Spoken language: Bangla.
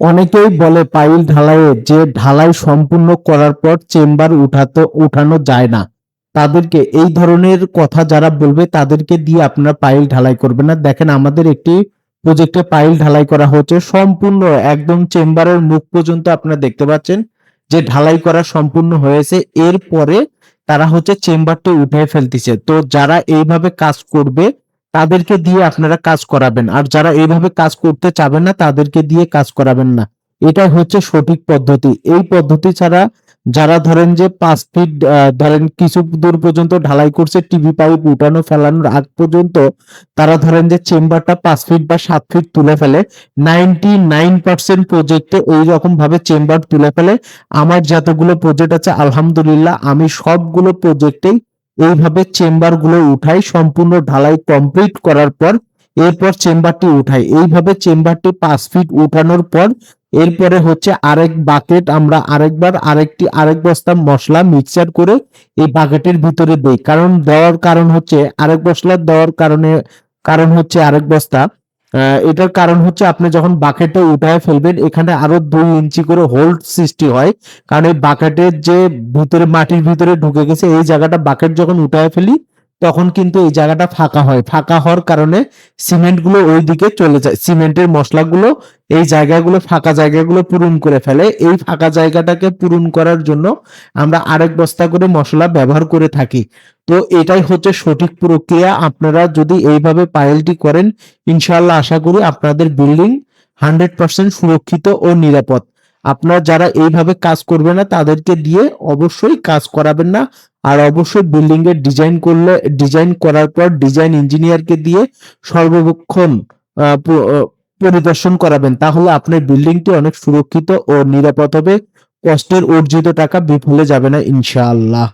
অনেকেই বলে পাইল ঢালাইয়ে, যে ঢালাই সম্পূর্ণ করার পর চেম্বার উঠাতে, উঠানো যায় না। তাদেরকে এই ধরনের কথা যারা বলবে, তাদেরকে দিয়ে আপনারা পাইল ঢালাই করবেন না। দেখেন, আমাদের একটি প্রজেক্টে পাইল ঢালাই করা হচ্ছে সম্পূর্ণ একদম চেম্বারের মুখ পর্যন্ত আপনারা দেখতে পাচ্ছেন যে ঢালাই করা সম্পূর্ণ হয়েছে। এরপরে তারা হচ্ছে চেম্বারটি উঠে ফেলতেছে। তো যারা এইভাবে কাজ করবে তাদেরকে দিয়ে আপনারা কাজ করাবেন। আর যারা এইভাবে কাজ করতে চাবেন না, তাদেরকে দিয়ে কাজ করাবেন না। এটাই হচ্ছে সঠিক পদ্ধতি। এই পদ্ধতি ছাড়া যারা ধরেন যে পাঁচ ফিট ধরেন কিছু দূর পর্যন্ত ঢালাই করছে টিভি পাইপ উঠানো, ফেলানোর আগ পর্যন্ত তারা ধরেন যে চেম্বারটা পাঁচ ফিট বা সাত ফিট তুলে ফেলে নাইনটি নাইন পার্সেন্ট প্রজেক্টে ওই রকম ভাবে চেম্বার তুলে ফেলে, আমার যতগুলো প্রজেক্ট আছে, আলহামদুলিল্লাহ, আমি সবগুলো প্রজেক্টেই এইভাবে চেম্বারগুলো উঠাই, সম্পূর্ণ ঢালাই কমপ্লিট করার পর, এরপর চেম্বারটি উঠাই। এইভাবে চেম্বারটি পাঁচ ফিট উঠানোর পর, এরপরে হচ্ছে আরেক বাকেট আমরা আরেকবার আরেকটি, আরেক বস্তা মশলা মিক্সচার করে এই বাকেটের ভিতরে দেই। কারণ দেওয়ার কারণ হচ্ছে, আরেক মশলা দেওয়ার কারণে, কারণ হচ্ছে আরেক বস্তা। এটার কারণ হচ্ছে আপনি যখন বাকেটে উঠায় ফেলবেন, এখানে আরও দুই ইঞ্চি করে হোল্ড সৃষ্টি হয়। কারণ এই বাকেটের যে ভিতরে, মাটির ভিতরে ঢুকে গেছে, এই জায়গাটা বাকেট যখন উঠায় ফেলি তখন কিন্তু এই জায়গাটা ফাঁকা হয়। ফাঁকা হওয়ার কারণে সিমেন্টগুলো ওই দিকে চলে যায়। সিমেন্টের মশলাগুলো এই জায়গাগুলো ফাঁকা জায়গাগুলো পূরণ করে ফেলে। এই ফাঁকা জায়গাটাকে পূরণ করার জন্য আমরা আরেক বস্তা করে মশলা ব্যবহার করে থাকি। তো এটাই হচ্ছে সঠিক প্রক্রিয়া। আপনারা যদি এইভাবে পায়েলটি করেন, ইনশাআল্লাহ আশা করি আপনাদের বিল্ডিং হান্ড্রেড পার্সেন্ট সুরক্ষিত ও নিরাপদ। আপনারা যারা এইভাবে কাজ করবে না, তাদেরকে দিয়ে অবশ্যই কাজ করাবেন না। আর অবশ্যই বিল্ডিং এর ডিজাইন করলে ডিজাইন করার পর ডিজাইন ইঞ্জিনিয়ারকে দিয়ে সর্বক্ষণ পরিদর্শন করাবেন। তাহলে আপনার বিল্ডিংটি অনেক সুরক্ষিত ও নিরাপদ হবে। কষ্টের অর্জিত টাকা বিফলে যাবে না, ইনশাআল্লাহ।